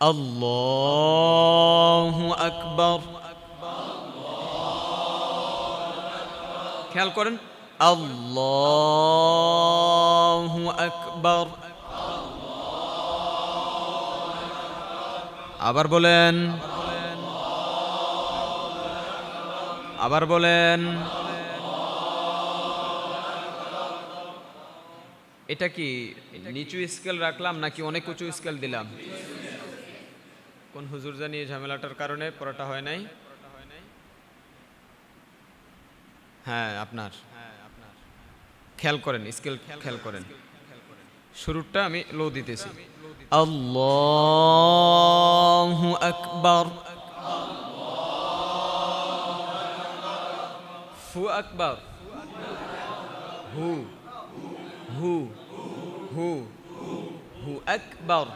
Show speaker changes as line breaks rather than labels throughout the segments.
আল্লাহু আকবার। খেয়াল করেন? আল্লাহু আকবার। আবার বলেন আবার বলেন। এটা কি নিচু স্কেল রাখলাম নাকি অনেক উঁচু স্কেল দিলাম? কোন হুজুর জানি এই ঝামেলাটার কারণে পড়াটা হয় নাই। হ্যাঁ আপনার। খেয়াল করেন, স্কেল খেয়াল করেন। শুরুটা আমি লো দিতেছি। আল্লাহু আকবার। ফু আকবার। হু। হু। হু। হু আকবার।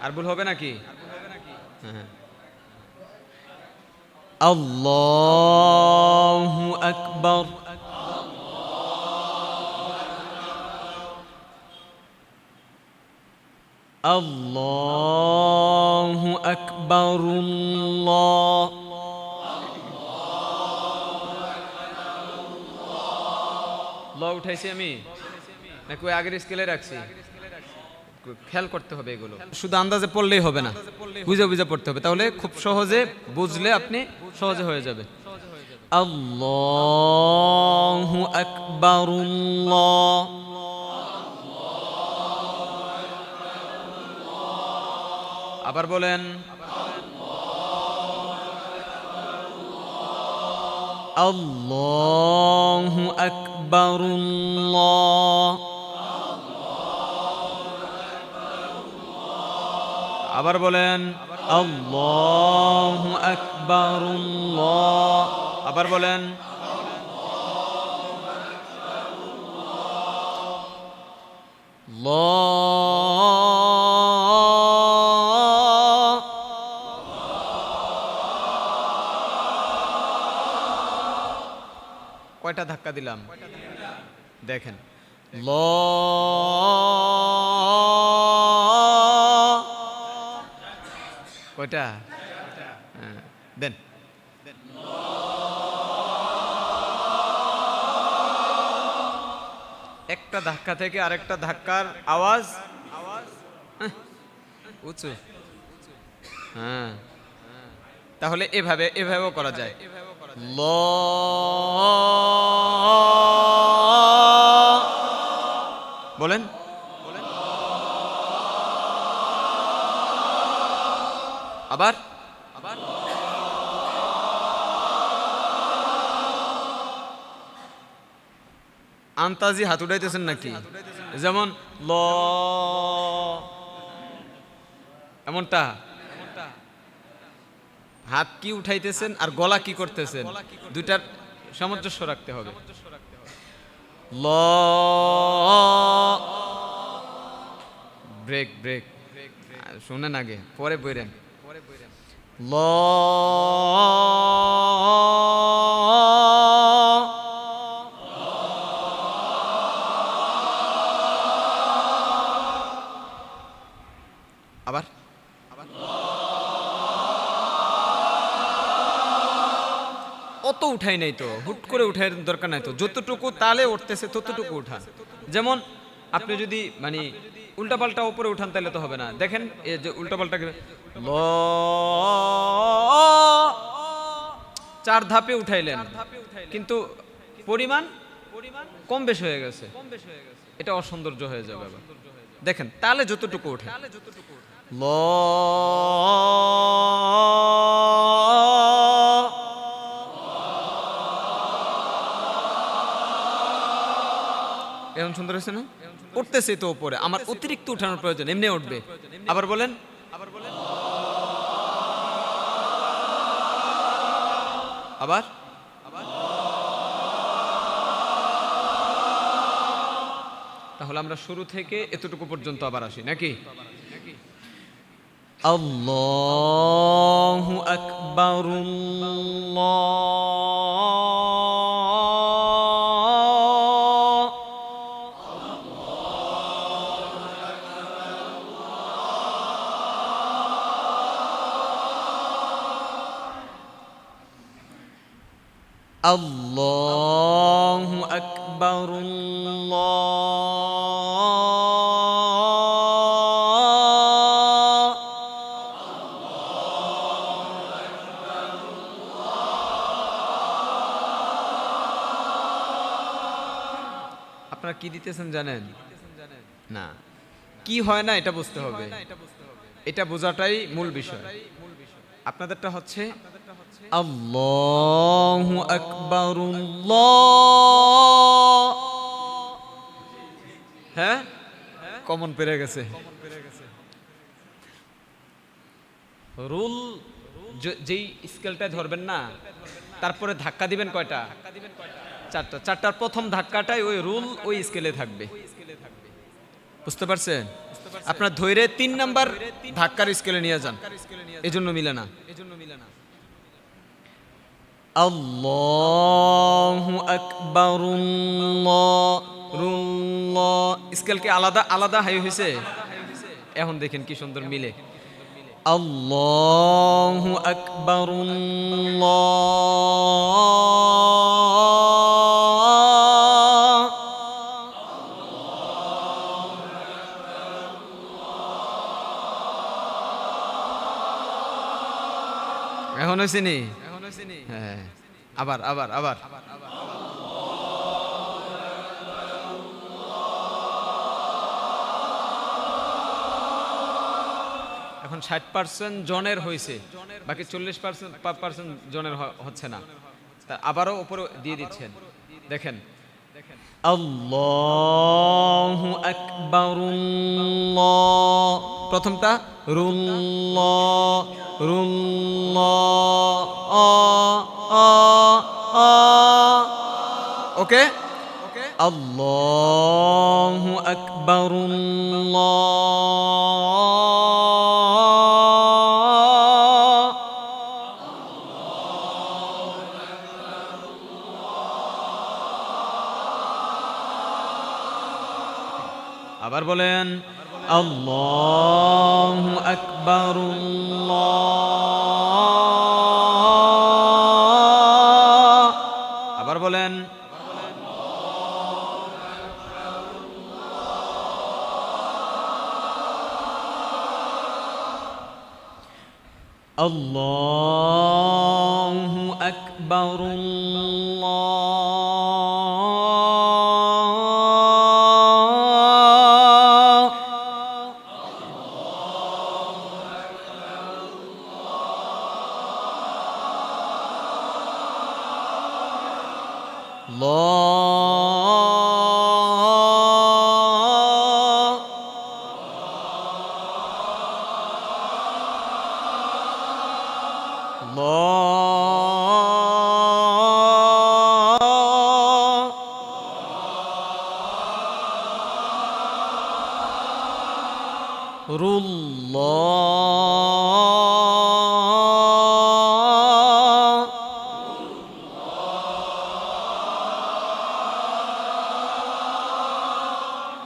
আর ভুল হবে নাকি? হ্যাঁ আল্লাহু আকবার আল্লাহু আকবরুল্লাহ ল উঠাইছি আমি নাকি ওই আগের স্কেলে রাখছি খেয়াল করতে হবে এগুলো। শুধু আন্দাজে পড়লেই হবে না, বুঝে বুঝে পড়তে হবে। তাহলে খুব সহজে বুঝলে আপনি সহজে হয়ে যাবে। আল্লাহু আকবরুল্লাহ। আবার বলেন, আল্লাহু আকবরুল্লাহ। আবার বলেন আবার বলেন কয়টা ধাক্কা দিলাম? দেখেন ল। কয়টা দেন একটা ধাক্কা থেকে আরেকটা ধাক্কার আওয়াজ? হ্যাঁ, উঁচু। হ্যাঁ। তাহলে এভাবে এভাবেও করা যায়। ল বলেন। আন্তাজি হাত উঠাইতেছেন নাকি? যেমন ল। এমনটা? হাত কি উঠাইতেছেন আর গলা কি করতেছেন? দুইটার সামঞ্জস্য রাখতে হবে। ল। Break break. শুনেন আগে, পরে বইরেন। ল। অত উঠাই নাই তো, হুট করে উঠাই দরকার নাই তো। যতটুকু তালে উঠতেছে ততটুকু উঠান। যেমন আপনি যদি মানে উল্টাপাল্টা উপরে উঠান তাহলে তো হবে না। দেখেন এই যে উল্টাপাল্টা চার ধাপে উঠাইলেন। কিন্তু পরিমাণ কম বেশ হয়ে গেছে। এটা অসৌন্দর্য হয়ে যাবে আবার। দেখেন, তালে যতটুকু উঠে ল এখন সুন্দর হয়েছে না? উঠতেছে তো উপরে। আমার অতিরিক্ত উঠানোর প্রয়োজন, এমনি উঠবে। আবার বলেন। আবার? বলেন আবার তাহলে আমরা শুরু থেকে এতটুকু পর্যন্ত আবার আসি, নাকি? আল্লাহু আকবার, আল্লাহ আপনারা কি দিতেছেন জানেন? না। কি হয় না এটা বুঝতে হবে। এটা বোঝাটাই মূল বিষয়। আপনাদেরটা হচ্ছে হ্যাঁ? কমন পেরে গেছে। রুল যেই স্কেলটা ধরবেন না, তারপরে ধাক্কা দিবেন কয়টা? চারটা, চারটার প্রথম ধাক্কাটাই ওই রুল ওই স্কেলে থাকবে। বুঝতে পারছেন? আপনার ধৈর্য তিন নাম্বার ধাক্কার স্কেলে নিয়ে যান। না এজন্য মিলে না। আল্লাহু আকবার স্কেল কি আলাদা আলাদা হাই হয়েছে? এখন দেখেন কি সুন্দর মিলে। আল্লাহু আকবার এখন হয়েছে নি এখন হয়েছে হ্যাঁ। আবার আবার আবার। এখন ষাট পার্সেন্ট জনের হয়েছে বাকি চল্লিশ পার্সেন্ট পার্সেন্ট জনের হচ্ছে না। তা আবারও উপরে দিয়ে দিচ্ছেন। দেখেন আল্লাহু আকবার প্রথমটা রুল্লাহ রুল্লাহ আ আ আ। ওকে? আল্লাহু আকবার আবার বলেন আল্লাহু আকবার আবার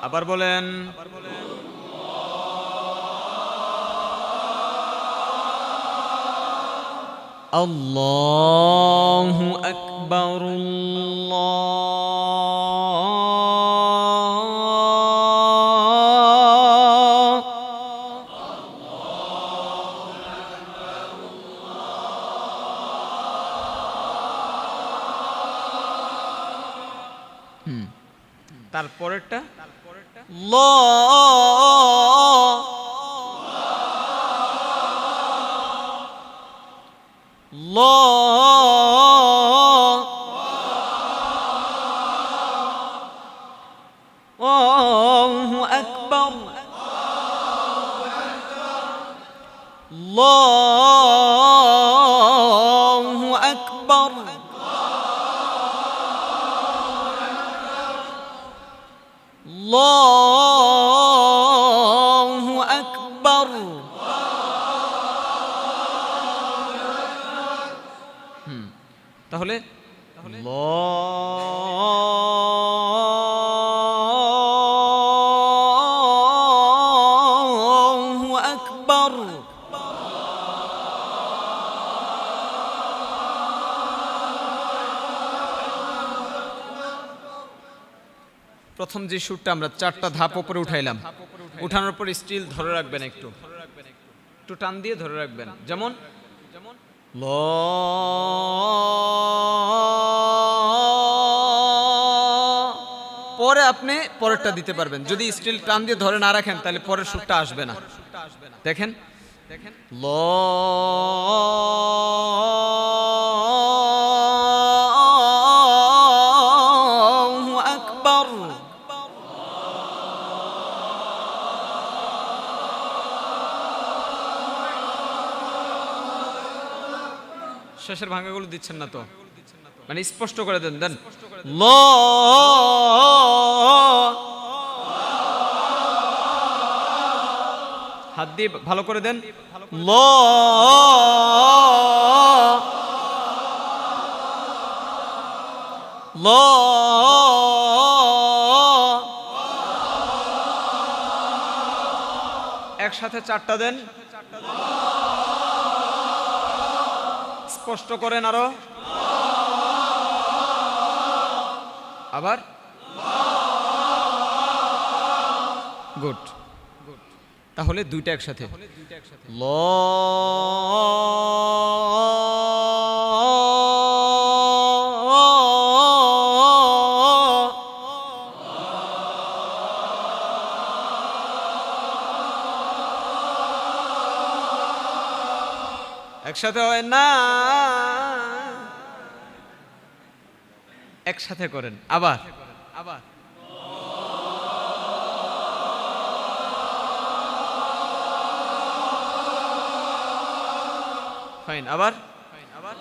আবার বলেন আল্লাহু আকবার তারপরেরটা? ল ল আল্লাহু আকবার আল্লাহু আকবার আল্লাহু প্রথম যে সুরটা আমরা চারটা ধাপ উপরে উঠাইলাম, উঠানোর পর স্টিল ধরে রাখবেন একটু। একটু টান দিয়ে ধরে রাখবেন। যেমন যেমন ল, পরে আপনি পরেরটা দিতে পারবেন। যদি স্টিল টান দিয়ে ধরে না রাখেন, তাহলে পরের সুরটা আসবে না। দেখেন দেখেন, ল শেষের ভাঙাগুলো দিচ্ছেন না তো? মানে স্পষ্ট করে দেন দেন। ল হাত দিয়ে ভালো করে দেন। ল ল একসাথে চারটা দেন। স্পষ্ট করেন আরও। আবার? গুড। তাহলে দুইটা একসাথে। ল একসাথে হয় না। একসাথে করেন আবার। আবার ফাইন আবার। ফাইন আবার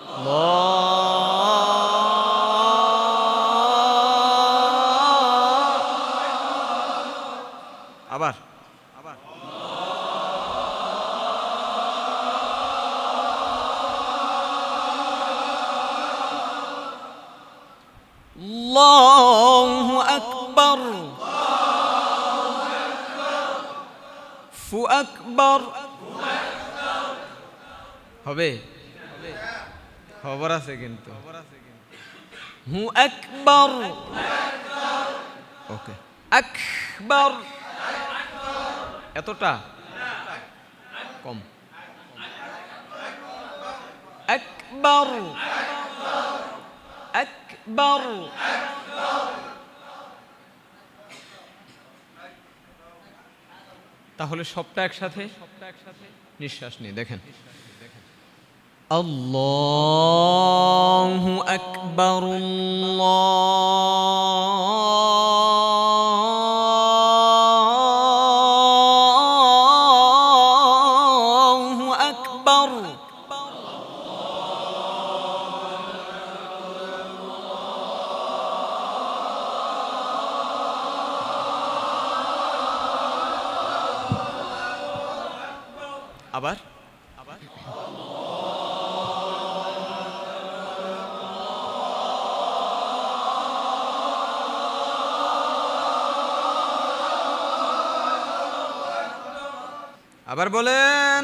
الله أكبر ফু আকবর হবে খবর আছে কিন্তু হু আকবর ওকে আকবর এতটা কম আকবর আকবর তাহলে সবটা একসাথে? সবটা একসাথে? নিঃশ্বাস নিয়ে দেখেন। আল্লাহু আকবার আল্লাহু আবার বলেন।